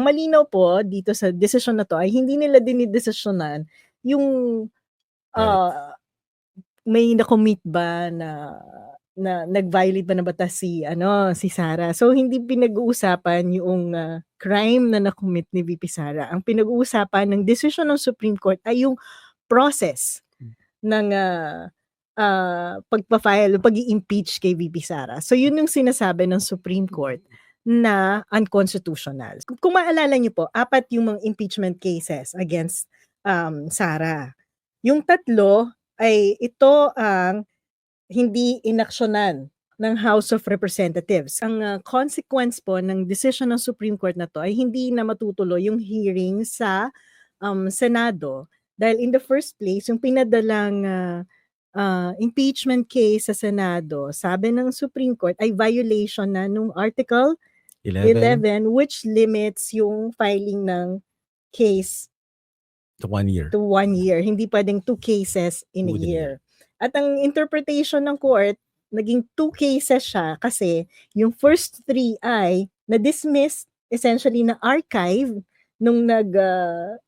Malinaw po dito sa desisyon na 'to ay hindi nila dinidesisyonan yung, ah, may na-commit ba na na nag-violate ba ng batas si ano, si Sara. So hindi pinag-uusapan yung, ah, crime na na-commit ni VP Sara. Ang pinag-uusapan ng desisyon ng Supreme Court ay yung process ng, ah, ah, pagpa-file, pag-i-impeach kay VP Sara. So yun yung sinasabi ng Supreme Court na unconstitutional. Kung maalala niyo po, 4 yung mga impeachment cases against, um, Sara. Yung 3 ay ito ang hindi inaksiyunan ng House of Representatives. Ang, ah, consequence po ng desisyon ng Supreme Court na 'to ay hindi na matutuloy yung hearing sa, um, Senado. Dahil in the first place yung pinadalang, ah, ah, impeachment case sa Senado, sabi ng Supreme Court ay violation na nung Article 11. 11 which limits yung filing ng case To 1 year. to 1 year. Hindi puwedeng 2 cases in a Within a year. At ang interpretation ng court, naging 2 cases siya kasi yung first 3 ay na-dismiss, essentially na-archive nung nag, ah,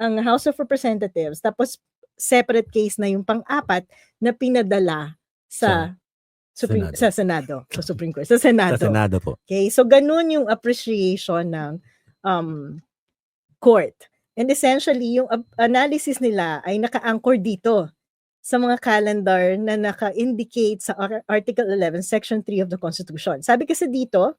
ang House of Representatives tapos separate case na yung pang-4 na pinadala sa Supreme Senado. sa Senado, sa Supreme Court, sa Senado. Sa Senado po. Okay, so ganun yung appreciation ng um, court. And essentially, yung analysis nila ay naka-anchor dito sa mga calendar na naka-indicate sa Ar- Article 11, Section 3 of the Constitution. Sabi kasi dito,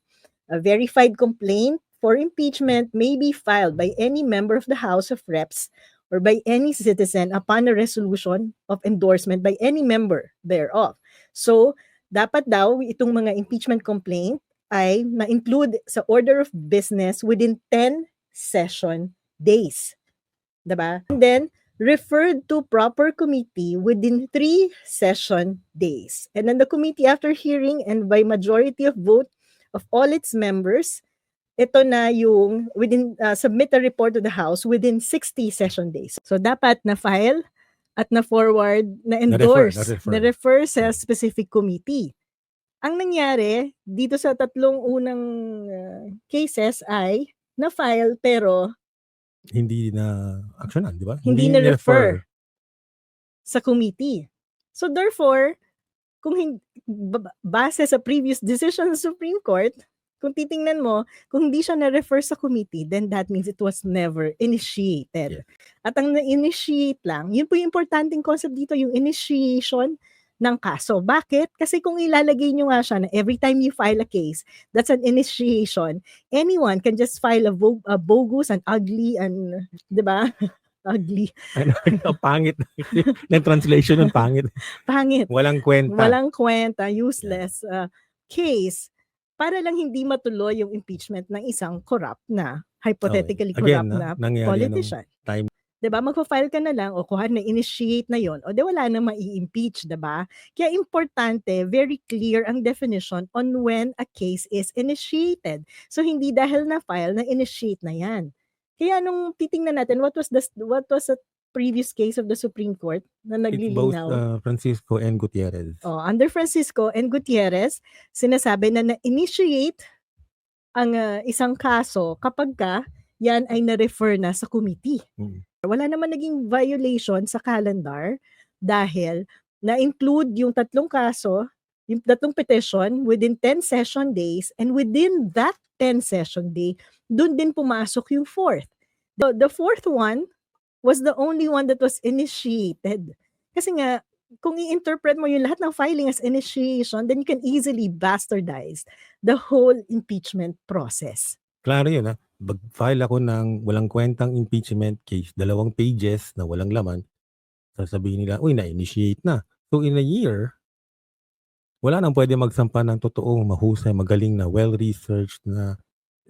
a verified complaint for impeachment may be filed by any member of the House of Reps or by any citizen upon a resolution of endorsement by any member thereof. So, dapat daw itong mga impeachment complaint ay na-include sa order of business within 10 session days. 'Di ba? And then referred to proper committee within 3 session days. And then the committee after hearing and by majority of vote of all its members, ito na yung within uh, submit a report to the house within 60 session days. So dapat na file at na forward, na endorse, na-refer. na refer sa specific committee. Ang nangyari dito sa tatlong unang uh, cases ay na file pero Hindi na aksyonan, di ba? hindi na refer sa committee. So therefore, kung hin- ba- base sa previous decision ng Supreme Court, kung titingnan mo, kung hindi siya na-refer sa committee, then that means it was never initiated. Yeah. At ang na-initiate lang, yun po yung importanteng concept dito, yung initiation ng kaso. Bakit? Kasi kung ilalagay nyo nga siya na every time you file a case, that's an initiation, anyone can just file a, vo- a bogus and ugly and, di ba? ugly. Ano, ang pangit ng translation ng pangit. Pangit. Walang kwenta. walang kwenta, useless uh, case para lang hindi matuloy yung impeachment ng isang corrupt na, hypothetically Okay. corrupt Again, na na, nung politician. time. 'Di ba? Magfa-file ka na lang o kuha na initiate na 'yon o di wala na mai-impeach, 'di ba? Kaya importante, very clear ang definition on when a case is initiated. So hindi dahil na file na initiate na 'yan. Kaya nung titingnan natin what was the what was the previous case of the Supreme Court na It's both naglilinaw uh, Francisco and Gutierrez. Oh, under Francisco and Gutierrez, sinasabi na na-initiate ang ah, isang kaso kapag ka yan ay na-refer na sa committee. Mm. Wala naman naging violation sa calendar dahil na-include yung tatlong kaso, yung tatlong petition within 10 session days and within that 10 session day, dun din pumasok yung fourth. The, the fourth one was the only one that was initiated. Kasi nga, kung i-interpret mo yung lahat ng filing as initiation, then you can easily bastardize the whole impeachment process. Klaro yun ha. Mag-file ako ng walang kwentang impeachment case, dalawang pages na walang laman. Sasabihin nila, uy, na-initiate na. So in a year, wala nang pwede magsampa ng totoong mahusay, magaling na, well-researched na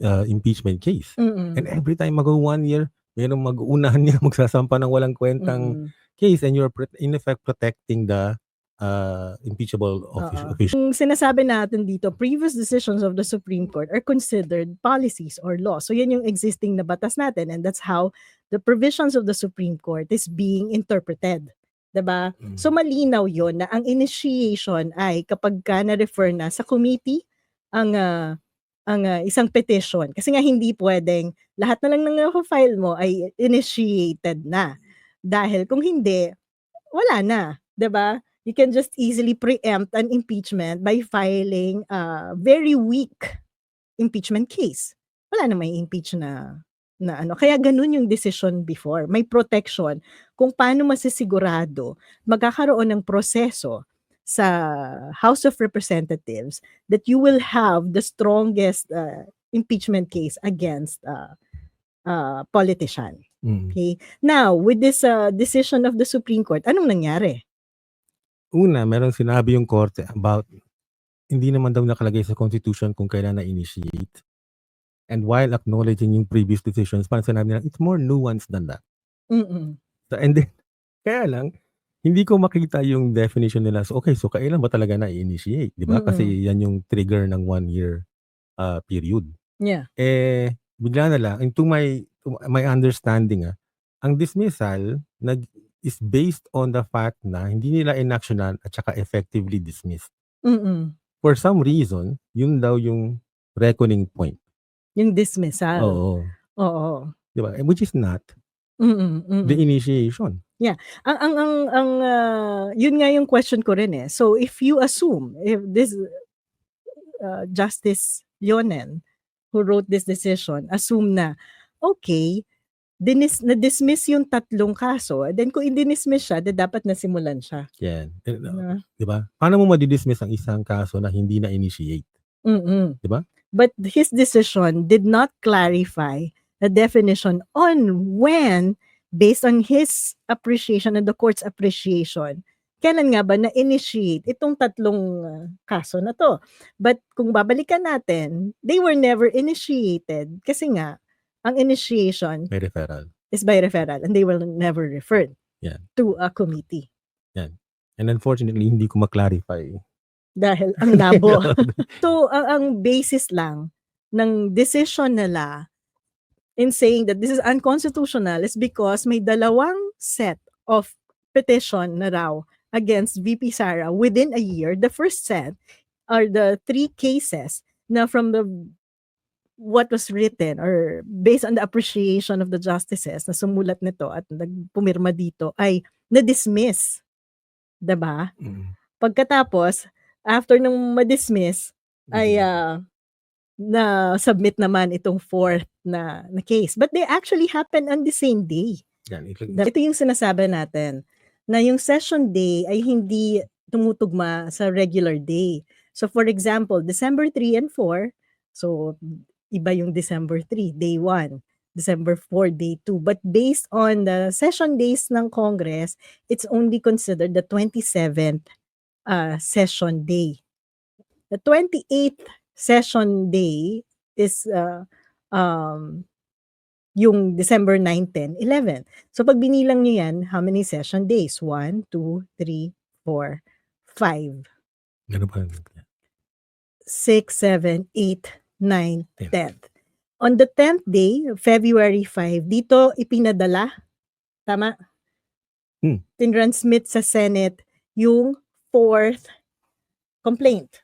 uh, impeachment case. Mm-mm. And every time mag one year, merong mag-uunahan niya magsasampa ng walang kwentang Mm-mm. case and you're pro- in effect protecting the uh, impeachable office, Oo. official. Yung sinasabi natin dito, previous decisions of the Supreme Court are considered policies or law. So yan yung existing na batas natin and that's how the provisions of the Supreme Court is being interpreted. 'Di ba? Mm. So malinaw yon na ang initiation ay kapag ka na-refer na sa committee ang ah, ang ah, isang petition. Kasi nga hindi pwedeng lahat na lang ng nafa-file mo ay initiated na. Dahil kung hindi, wala na, 'di ba? You can just easily preempt an impeachment by filing a very weak impeachment case. Wala na may impeach na na ano. Kaya ganun yung decision before. May protection kung paano masisigurado magkakaroon ng proseso sa House of Representatives that you will have the strongest uh, impeachment case against uh, uh, politician. Mm. Okay? Now, with this uh, decision of the Supreme Court, anong nangyari? Una, merong sinabi yung korte about hindi naman daw nakalagay sa constitution kung kailan na-initiate. And while acknowledging yung previous decisions, parang sinabi nila, it's more nuanced than that. Mm-mm. So, and then, kaya lang, hindi ko makita yung definition nila. So, okay, so kailan ba talaga na-initiate? Di ba? Kasi yan yung trigger ng one year uh, period. Yeah. Eh, bigla na lang, into my, to my understanding, ah, ang dismissal nag, is based on the fact na hindi nila inactionan at saka effectively dismissed. Mm-mm. For some reason, yun daw yung reckoning point. Yung dismissal. Oo. Oo. Di ba? Eh, Which is not Mm-mm. Mm-mm. the initiation. Ang ang ang ang ah, yun nga yung question ko rin eh. So if you assume if this uh, Justice Leonen who wrote this decision assume na okay dinis na dismiss yung tatlong kaso then kung i-dismiss siya then dapat nasimulan siya Yan. Eh, na Di ba? Paano mo madidismiss ang isang kaso na hindi na-initiate? mm Di ba? But his decision did not clarify the definition on when, based on his appreciation and the court's appreciation, kailan nga ba na-initiate itong tatlong uh, kaso na to. But kung babalikan natin, they were never initiated kasi nga, ang initiation May referral. is by referral and they were never referred Yan. to a committee. And unfortunately, hindi ko maklarify. Dahil ang labo. So, ang, ang basis lang ng decision nila in saying that this is unconstitutional is because may dalawang set of petition na raw against VP Sara within a year. The first set are the three cases na from the what was written or based on the appreciation of the justices na sumulat nito at nagpumirma dito ay na-dismiss. 'Di ba? Mm. Pagkatapos, after nung ma-dismiss, ay Mm. Na-submit naman itong fourth na, na case. But they actually happen on the same day. Yan. Ito, Ito yung sinasabi natin, na yung session day ay hindi tumutugma sa regular day. So for example, December 3 and 4, so iba yung December 3, day 1. December 4, day 2. But based on the session days ng Congress, it's only considered the 27th uh, session day. The 28th session day is uh, um, yung December 9, 10, 11. So pag binilang nyo yan, how many session days? 1, 2, 3, 4, 5, Ganun pa. 6, 7, 8, 9, Ten. 10th. On the 10th day, February 5, dito ipinadala, tama? Hmm. Tinransmit sa Senate yung fourth complaint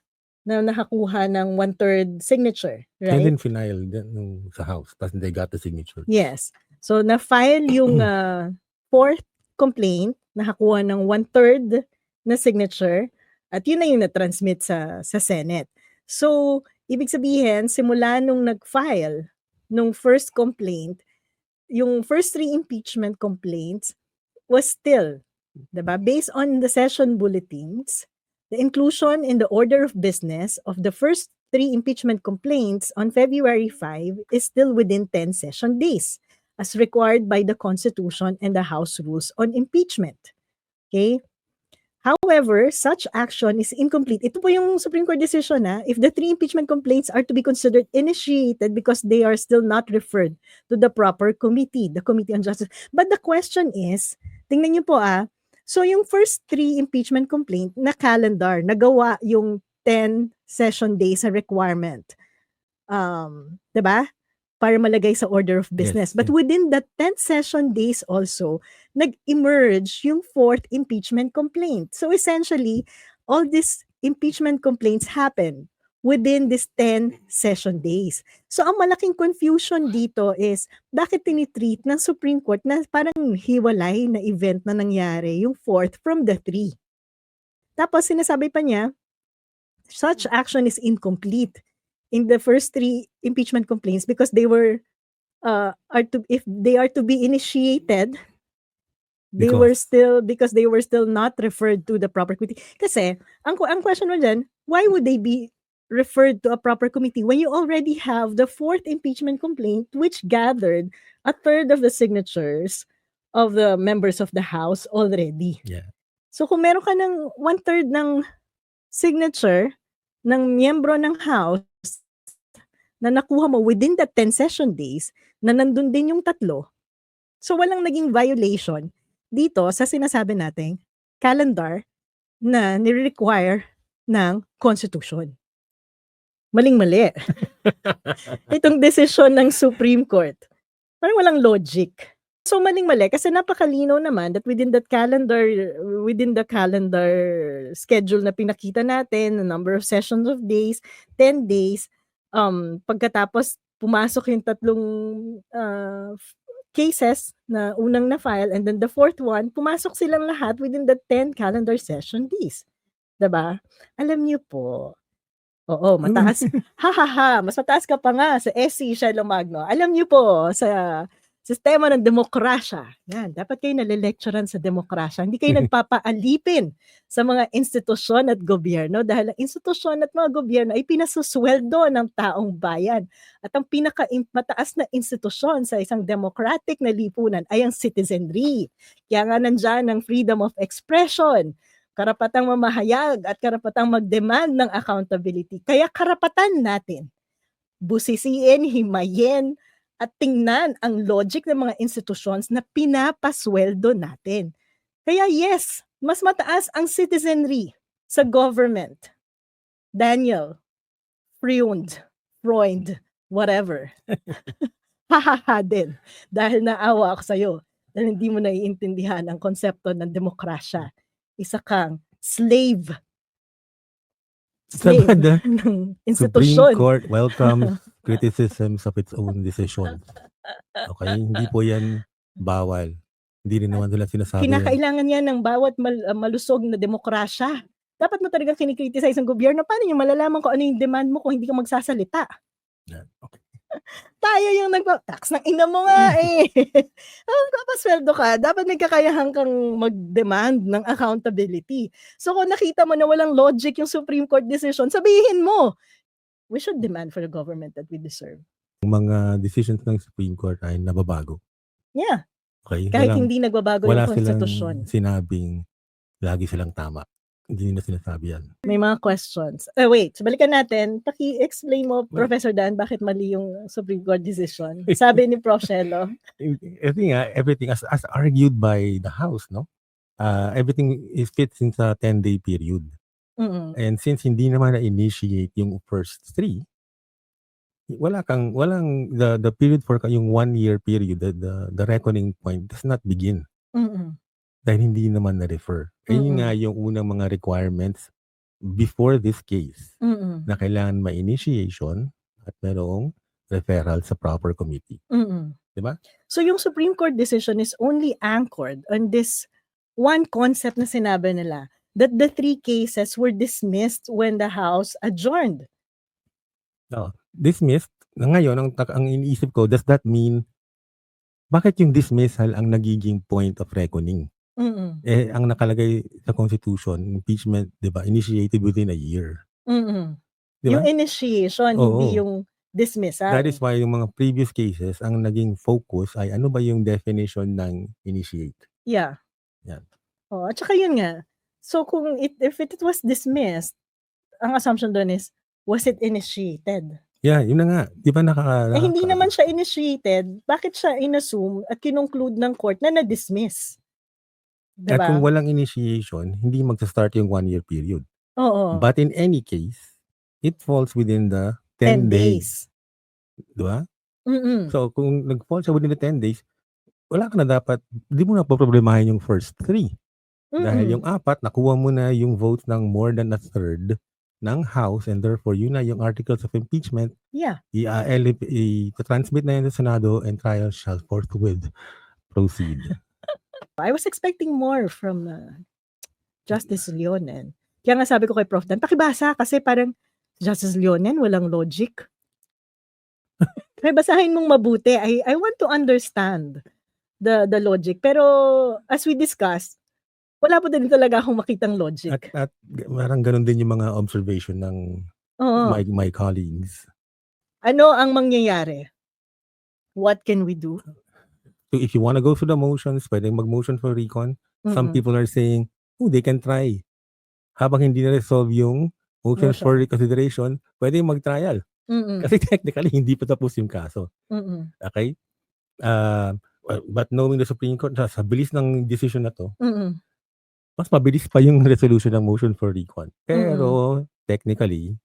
na nakakuha ng one-third signature, And right? then final nung sa house. Tapos they got the signature. Yes. So, na-file yung ah, fourth complaint, nakakuha ng one-third na signature, at yun na yung na-transmit sa, sa Senate. So, ibig sabihin, simula nung nag-file nung first complaint, yung first three impeachment complaints was still, diba, based on the session bulletins, the inclusion in the order of business of the first three impeachment complaints on February 5 is still within 10 session days as required by the Constitution and the House rules on impeachment. Okay? However, such action is incomplete. Ito po yung Supreme Court decision na if the three impeachment complaints are to be considered initiated because they are still not referred to the proper committee, the Committee on Justice. But the question is, tingnan niyo po ah, so yung first three impeachment complaint na calendar, nagawa yung 10 session days sa requirement. Um, 'di ba? Para malagay sa order of business. Yes, But yes. within the 10 session days also, nag-emerge yung fourth impeachment complaint. So essentially, all these impeachment complaints happen within this 10 session days. So ang malaking confusion dito is bakit tinitreat ng Supreme Court na parang hiwalay na event na nangyari yung fourth from the three. Tapos sinasabi pa niya, such action is incomplete in the first three impeachment complaints because they were uh, are to if they are to be initiated they were still because they were still not referred to the proper committee. Kasi ang ang question mo dyan, why would they be referred to a proper committee when you already have the fourth impeachment complaint which gathered a third of the signatures of the members of the house already. Yeah. So kung meron ka ng one third ng signature ng miyembro ng house na nakuha mo within the 10 session days na nandun din yung tatlo. So walang naging violation dito sa sinasabi nating calendar na nire-require ng constitution. Maling-mali. Itong desisyon ng Supreme Court. Parang walang logic. So maling-mali kasi napakalinaw naman that within that calendar within the calendar schedule na pinakita natin, the number of sessions of days, 10 days, um pagkatapos pumasok yung tatlong uh, cases na unang na-file and then the fourth one, pumasok silang lahat within the 10 calendar session days. 'Di ba? Alam niyo po, oo, mataas. ha ha ha, mas mataas ka pa nga sa SC Shiloh Magno. Alam niyo po, sa sistema ng demokrasya, yan, dapat kayo nalilecturean sa demokrasya. Hindi kayo nagpapaalipin sa mga institusyon at gobyerno dahil ang institusyon at mga gobyerno ay pinasusweldo ng taong bayan. At ang pinaka mataas na institusyon sa isang democratic na lipunan ay ang citizenry. Kaya nga nandyan ang freedom of expression, karapatang mamahayag at karapatang mag-demand ng accountability. Kaya karapatan natin busisiin, himayin, at tingnan ang logic ng mga institutions na pinapasweldo natin. Kaya yes, mas mataas ang citizenry sa government. Daniel, Freund, Freund, whatever. Hahaha din. Dahil naawa ako sa'yo. Dahil hindi mo naiintindihan ang konsepto ng demokrasya. Isa kang slave. Slave Sabad, ah. ng Supreme institusyon. Court welcomes criticisms of its own decision. Okay, hindi po yan bawal. Hindi rin naman nila sinasabi. Kinakailangan yan ng bawat mal- uh, malusog na demokrasya. Dapat mo talagang kinikriticize ang gobyerno. Paano yung malalaman kung ano yung demand mo kung hindi ka magsasalita? Yan. Okay. Tayo yung nagpa... Tax ng ina mo nga eh. oh, papasweldo ka. Dapat may kakayahan kang mag-demand ng accountability. So kung nakita mo na walang logic yung Supreme Court decision, sabihin mo, we should demand for the government that we deserve. Yung mga decisions ng Supreme Court ay nababago. Yeah. Okay? Kahit Walang- hindi nagbabago wala yung silang konstitusyon. sinabing lagi silang tama. Hindi nila sinasabi yan. May mga questions. Uh, wait, balikan natin. Paki-explain mo, Well- Professor Dan, bakit mali yung Supreme Court decision. Sabi ni Prof. Shelo. I think uh, everything as, as argued by the House, no? Uh, everything is fits in sa 10-day period. Mm-mm. And since hindi naman na-initiate yung first three, wala kang, walang, the, the period for yung one-year period, the, the, the reckoning point does not begin. Mm-mm. Dahil hindi naman na-refer. Ayun Mm-mm. nga yung unang mga requirements before this case Mm-mm. na kailangan may initiation at merong referral sa proper committee. Mm-mm. Diba? So yung Supreme Court decision is only anchored on this one concept na sinabi nila that the three cases were dismissed when the House adjourned. Dismissed, na ngayon, ang, tak- ang iniisip ko, does that mean, bakit yung dismissal ang nagiging point of reckoning? Mm-mm. Eh, ang nakalagay sa Constitution, impeachment, di ba, initiated within a year. Mm-mm. Di ba? Yung initiation, Oo. hindi yung dismissal. That is why yung mga previous cases, ang naging focus ay ano ba yung definition ng initiate. Yeah. Yan. Oh, at saka yun nga. So kung it, if it, was dismissed, ang assumption doon is, was it initiated? Yeah, yun na nga. Di ba nakaka... Eh hindi nakaka- naman siya initiated, bakit siya inassume at kinunclude ng court na na-dismiss? At Diba? kung walang initiation, hindi magsa-start yung one-year period. Oo. But in any case, it falls within the 10 10, days. days. Di ba? Mm-mm. So, kung nag-fall siya within the 10 days, wala ka na dapat, di mo na poproblemahin yung first three. Dahil Mm-mm. yung apat, nakuha mo na yung votes ng more than a third ng House and therefore yun na yung articles of impeachment Yeah. i ah, elip i-ta-transmit na yan sa Senado and trial shall forthwith proceed. I was expecting more from uh, Justice Leonen. Kaya nga sabi ko kay Prof. Dan, pakibasa kasi parang Justice Leonen, walang logic. Kaya basahin mong mabuti. I, I want to understand the the logic. Pero as we discussed, wala pa din talaga akong makitang At logic. at g parang gano'n din yung mga observation ng Oo. my my colleagues. Ano ang mangyayari? What can we do? So if you wanna go through the motions, puwedeng mag-motion for recon. Some Mm. people are saying, "Oh, they can try." Habang hindi na-resolve yung motions for Motion. reconsideration, puwedeng mag-trial. Mm. Kasi technically hindi pa tapos yung kaso. Mm. Ah, well, but knowing the Supreme Court sa sa bilis ng desisyon na 'to Mm. mas mabilis pa yung resolution ng motion for recon. Pero technically,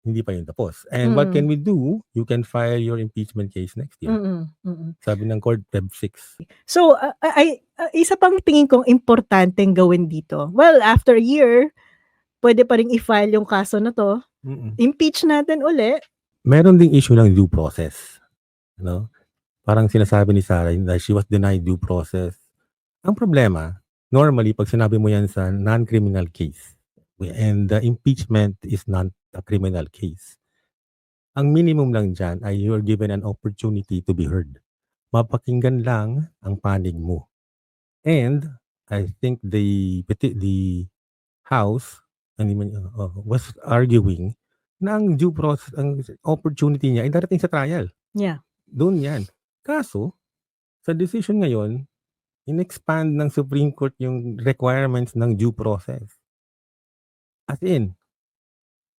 hindi pa yun tapos. And what can Mm. we do? You can file your impeachment case next year. Mm. Mm. Sabi ng court Feb 6. So, ah, ay ah, isa pang tingin kong importanteng gawin dito. Well, after a year, puwede pa ring i-file yung kaso na 'to. Mm. Impeach natin uli. Meron ding issue ng due process, no? Parang sinasabi ni Sarah na she was denied due process. Ang problema, normally 'pag sinabi mo yan sa non-criminal case and the impeachment is not a criminal case. Ang minimum lang diyan ay you're given an opportunity to be heard. Mapakinggan lang ang panig mo. And I think the the House, hindi man oo, was arguing na ang due process ang opportunity niya ay darating sa trial. Yeah. Dun yan. Kaso, sa decision ngayon, in-expand ng Supreme Court yung requirements ng due process. As in,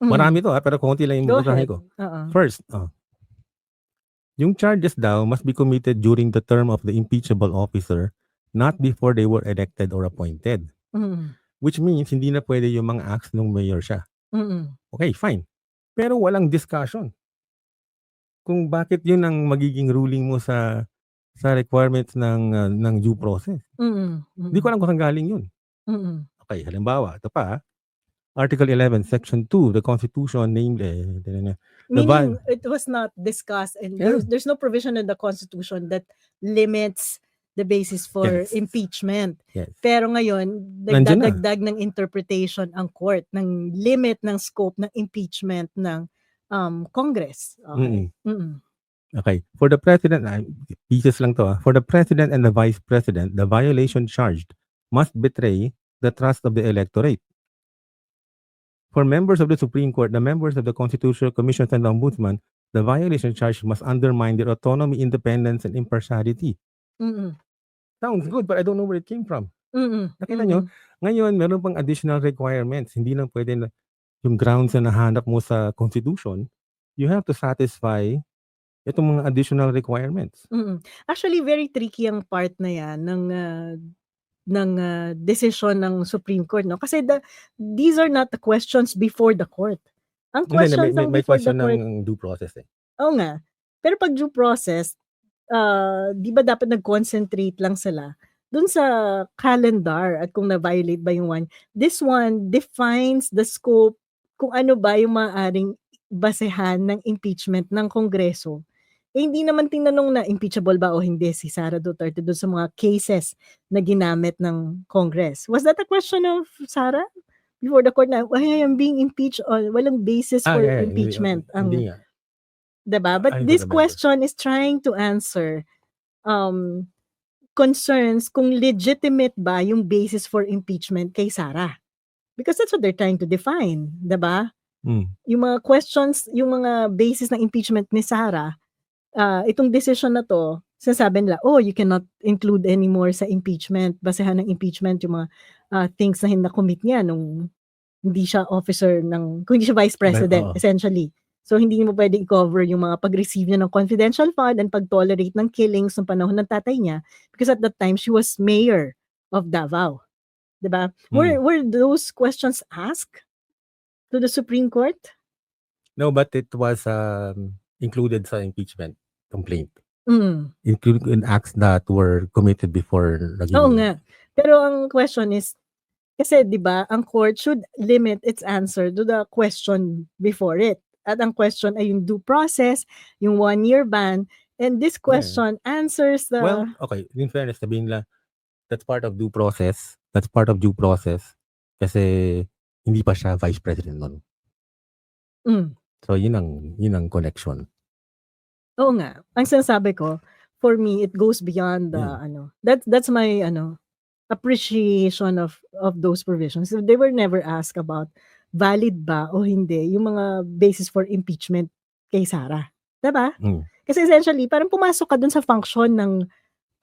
Mm. marami 'to, ah, pero konti lang yung Go ahead. ko. Oo. First, oh. Yung charges daw must be committed during the term of the impeachable officer, not before they were elected or appointed. Mm. Which means hindi na puwede yung mga acts nung mayor siya. Mm. Okay, fine. Pero walang discussion. Kung bakit yun ang magiging ruling mo sa sa requirements ng, ah, ng due process. Mm. Hindi ko alam kung saan galing yun. Mm. Okay, halimbawa, ito pa, ah. Article 11, Section 2, the Constitution named eh, the Meaning, ban it was not discussed and Yeah. there's there's no provision in the Constitution that limits the basis for Yes. impeachment. Yes. Pero ngayon, nagdadagdag ng interpretation ang court ng limit ng scope ng impeachment ng um, Congress. Okay. Mm. Mm. Okay. For the president, ah, pieces lang 'to, ah. For the president and the vice president, the violation charged must betray the trust of the electorate. For members of the Supreme Court, the members of the Constitutional Commission and the Ombudsman, the violation charged must undermine their autonomy, independence, and impartiality. Mm. Sounds good, but I don't know where it came from. Mm. Nakita niyo? Mm. Ngayon, meron pang additional requirements. Hindi lang puwede na yung grounds na nahanap mo sa Constitution, you have to satisfy itong mga additional requirements. Mm. Actually, very tricky ang part na 'yan ng, ah, ng, ah, desisyon ng Supreme Court 'no, kasi the these are not the questions before the court. Ang Hindi, hindi. May may may question court ng due process, eh. Oo nga. Pero 'pag due process, ah, 'di ba dapat nag-concentrate lang sila dun sa calendar at kung na-violate ba yung one. This one defines the scope kung ano ba yung maaaring basehan ng impeachment ng Kongreso. Eh, hindi naman tinanong na impeachable ba o hindi si Sara Duterte dun sa mga cases na ginamit ng Congress. Was that a question of Sara before the court na, "Why I am being impeached on walang basis Ah, for yeah, yeah. Hindi, impeachment ang hindi nga. 'Di ba? But I this remember. question is trying to answer um, concerns kung legitimate ba yung basis for impeachment kay Sara. Because that's what they're trying to define, 'di ba? Hmm. Yung mga questions, yung mga basis ng impeachment ni Sara, ah, itong decision na 'to, sinasabi nila, "Oh, you cannot include anymore sa impeachment, basehan ng impeachment yung mga, ah, things na hin na-commit niya nung hindi siya officer ng kung hindi siya vice president, oo. essentially." So, hindi mo puwedeng i-cover yung mga pag-receive niya ng confidential fund and pag-tolerate ng killings nung panahon ng tatay niya because at that time she was mayor of Davao, 'di ba? Were Hmm. were those questions asked to the Supreme Court? No, but it was, um, included sa impeachment complaint. Mm. Included in acts that were committed before Oo naging nga. Pero ang question is, Kasi 'di ba, ang court should limit its answer to the question before it. At ang question ay yung due process, yung one-year ban, and this Yeah. question answers the Well, okay, in fairness sabihin nila, that's part of due process, that's part of due process kasi hindi pa siya vice president nun. Hmm. So yun ang yun ang connection. Oo nga. Ang sinasabi ko, for me, it goes beyond the Hmm. ano, that that's my ano, appreciation of of those provisions. They were never asked about valid ba o hindi yung mga basis for impeachment kay Sara, 'di ba? Hmm. Kasi essentially parang pumasok ka dun sa function ng,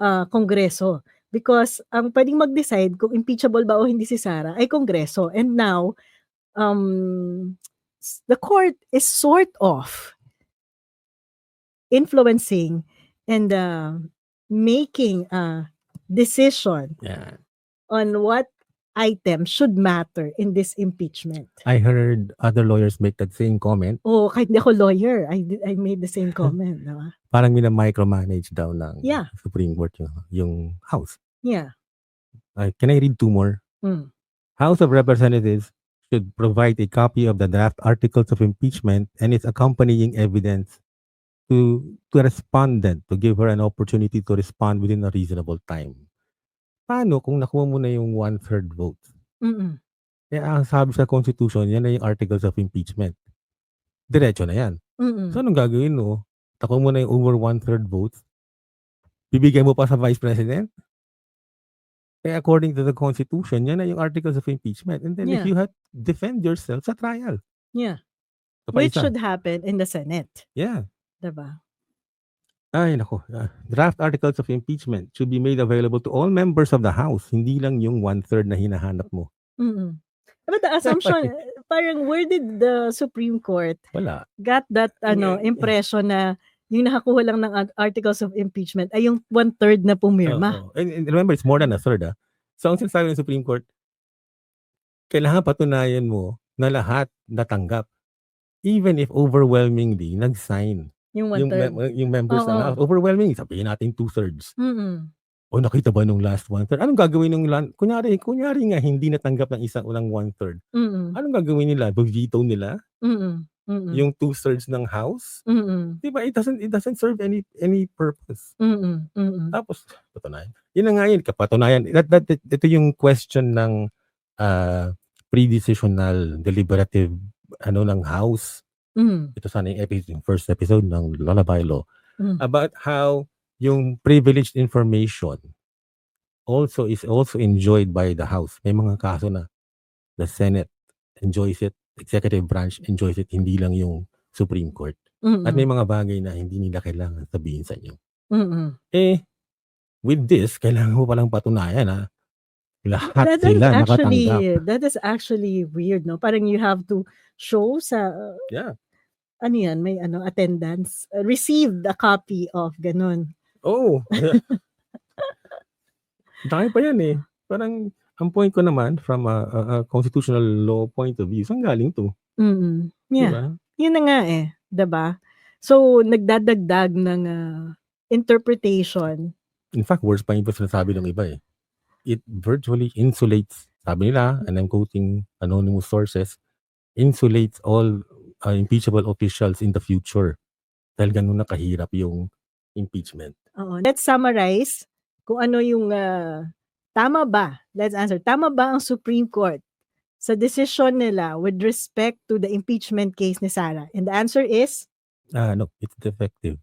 ah, Kongreso because ang puwedeng mag-decide kung impeachable ba o hindi si Sara ay Kongreso and now, um, the court is sort of influencing and, uh, making a decision Yeah. on what item should matter in this impeachment. I heard other lawyers make that same comment. Oo, kahit hindi ako lawyer, I I made the same comment, 'di ba? Parang mina-micromanage daw ng Yeah. Supreme Court yung yung House. Yeah. Uh, can I read 2 more? Hmm. House of Representatives should provide a copy of the draft articles of impeachment and its accompanying evidence to to respondent to give her an opportunity to respond within a reasonable time. Paano kung nakuha mo na yung 1/3 vote? Mm. Eh, ang sabi sa Constitution yan na yung articles of impeachment. Diretso na yan. Mm. So anong gagawin mo? Nakuha mo na yung over 1/3 votes? Bibigay mo pa sa Vice President? Eh, according to the Constitution, yan na yung articles of impeachment and then if Yeah. you have defend yourself sa trial. Yeah. Pa Which should happen in the Senate, Yeah. 'Di ba? Ay naku, ah, draft articles of impeachment should be made available to all members of the House, hindi lang yung 1/3 na hinahanap mo. Mm. But the assumption, parang where did the Supreme Court Wala. got that ano, Yeah. impression na yung nakakuha lang ng ar articles of impeachment ay yung 1/3 na pumirma? Oo. And and remember it's more than a third, ah. So ang sinasabi ng Supreme Court kailangan patunayan mo na lahat natanggap. Even if overwhelmingly nag-sign Yung yung 1/3. mem yung members ng Oo. House. Overwhelming, sabihin natin 2/3. Mm. O nakita ba nung last 1/3? Anong gagawin nung lan kunyari kunyari nga hindi natanggap ng isang unang 1/3. Mm. Anong gagawin nila? Vo-veto nila Mm. Mm. yung 2/3 ng House? Mm. 'Di ba it doesn't it doesn't serve any any purpose. Mm. Mm. Tapos patunayan. Yun na nga yun, kapatunayan. That, that, that- ito yung question ng ah, pre-decisional deliberative ano ng House. Mm. Ito sana yung episode, yung first episode ng Lullaby Law. Mm. About how yung privileged information also is also enjoyed by the House. May mga kaso na the Senate enjoys it, executive branch enjoys it, hindi lang yung Supreme Court. At may mga bagay na hindi nila kailangan sabihin sa inyo. Mm. Eh, with this, kailangan mo palang patunayan na lahat That sila nakatanggap. actually that is actually weird, 'no? Parang you have to show sa Yeah. Ano 'yan, may ano, attendance, uh, received a copy of gano'n. Oo. Dami pa yan, eh. Parang ang point ko naman from a, a, a constitutional law point of view, saan galing 'to? Mm. 'Di Yeah. ba? Yun na nga, eh, ba? So, nagdadagdag ng, ah, interpretation. In fact, worse pa yung sinasabi ng iba, eh. It virtually insulates, sabi nila, and I'm quoting anonymous sources, insulates all uh, impeachable officials in the future. Dahil ganun na kahirap yung impeachment. Oo. Let's summarize kung ano yung, ah, tama ba, let's answer, tama ba ang Supreme Court sa desisyon nila with respect to the impeachment case ni Sara? And the answer is, Ah, no, it's defective.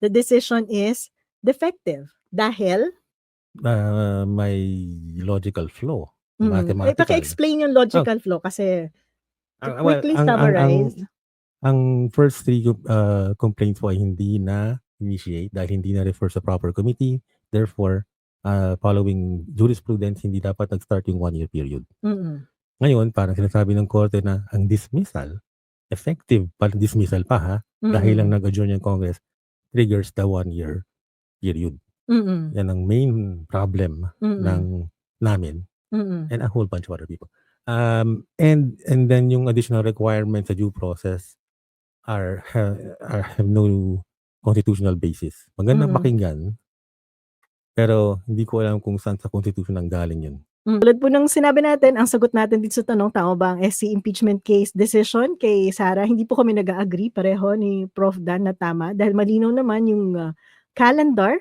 the decision is defective. Dahil? Ah, may logical flaw. Mm. Eh, Mathematical. paki-explain yung logical flaw kasi to Ang- well, quickly ang- ang- ang- summarize. Ang first three uh, complaints po ay hindi na initiate dahil hindi na refer sa proper committee. Therefore, uh, following jurisprudence, hindi dapat nag-start yung one-year period. Mm. Ngayon, parang sinasabi ng korte na ang dismissal, effective pa dismissal pa ha, dahil lang nag-adjourn yung Congress, triggers the one-year period. Mm. Yan ang main problem Mm. ng namin Mm. and a whole bunch of other people. Um, and and then yung additional requirements sa due process are, ha, are have no constitutional basis. Magandang Mm. pakinggan, pero hindi ko alam kung saan sa constitution ang galing yun. Hmm, tulad po ng sinabi natin, ang sagot natin dito sa tanong, tama ba ang SC impeachment case decision kay Sarah? Hindi po kami nag-a-agree pareho ni Prof. Dan na tama dahil malinaw naman yung, ah, calendar,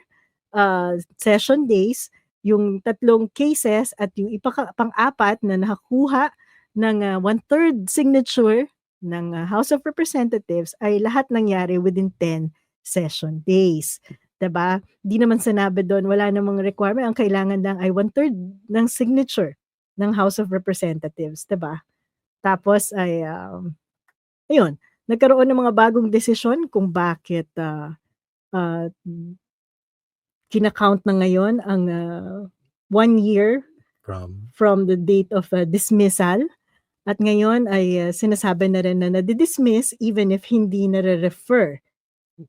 ah, session days, yung tatlong cases at yung ipaka pang-apat na nakakuha ng, ah, 1/3 signature ng, ah, House of Representatives ay lahat nangyari within 10 session days, 'di ba? Di naman sinabi dun wala namang requirement, ang kailangan lang ay 1/3 ng signature ng House of Representatives, 'di ba? Tapos ay, um, ayun, nagkaroon ng mga bagong desisyon kung bakit, ah, ah, kina-count na ngayon ang, ah, 1 year From from the date of, ah, dismissal at ngayon ay, ah, sinasabi na rin na nadi-dismiss even if hindi nare-refer,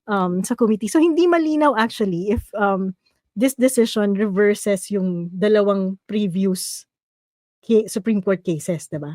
um, sa committee. So hindi malinaw actually if, um, this decision reverses yung dalawang previous Supreme Court cases, 'di ba?